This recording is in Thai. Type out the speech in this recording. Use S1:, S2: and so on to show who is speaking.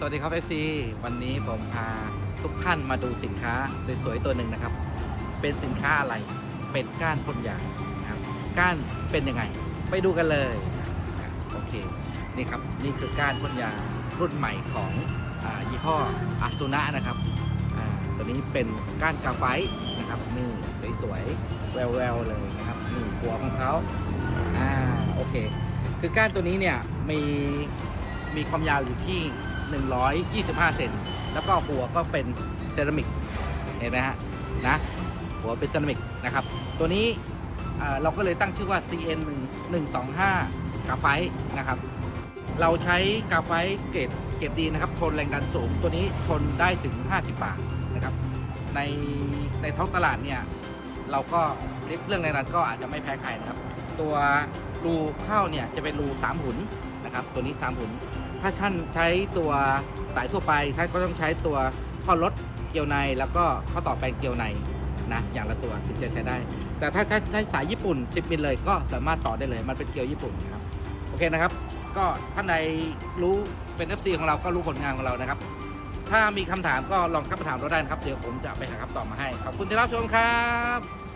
S1: สวัสดีครับ FC วันนี้ผมพาทุกท่านมาดูสินค้าสวยๆตัวหนึ่งนะครับ เป็นสินค้าอะไร เป็นก้านพ่นยางนะครับก้านเป็นยังไง ไปดูกันเลยโอเคนี่ครับนี่คือก้านพ่นยางรุ่นใหม่ของอยี่ห้ออาซูนะนะครับตัวนี้เป็นก้านกาไฟนะครับนี่สวยๆแววๆเลยนะครับนี่หัวของเขาอ่าโอเค คือก้านตัวนี้เนี่ยมีมีความยาวอยู่ที่ 125 เซนแล้วก็หัวก็เป็นเซรามิกเห็นไหมฮะนะหัวเป็นเซรามิกนะครับ ตัวนี้เราก็เลยตั้งชื่อว่า CN 1 125 กาไฟนะครับ เราใช้กาไฟเกรดเกรดดีนะครับ ทนแรงดันสูง ตัวนี้ทนได้ถึง 50 บาทนะครับ ในในท้องตลาดเนี่ย เราก็เรื่องแรงดันก็อาจจะไม่แพ้ใครนะครับ ตัวรูเข้าเนี่ยจะเป็นรูสามหุนนะครับ ตัวนี้สามหุน ถ้าท่านใช้ตัวสายทั่วไปท่านก็ต้องใช้ตัวข้อลดเกลียวในแล้วก็ข้อต่อแปลงเกลียวในนะอย่างละตัวถึงจะใช้ได้ แต่ถ้าถ้าใช้สายญี่ปุ่น 10มิลเลยก็สามารถต่อได้เลยมันเป็นเกลียวญี่ปุ่นนะครับโอเคนะครับ ก็ท่านใดรู้เป็น FC ของเราก็รู้ผลงานของเรานะครับ ถ้ามีคำถามก็ลองเข้ามาถามเราได้นะครับ เดี๋ยวผมจะไปหาคำตอบมาให้ขอบคุณที่รับชมครับ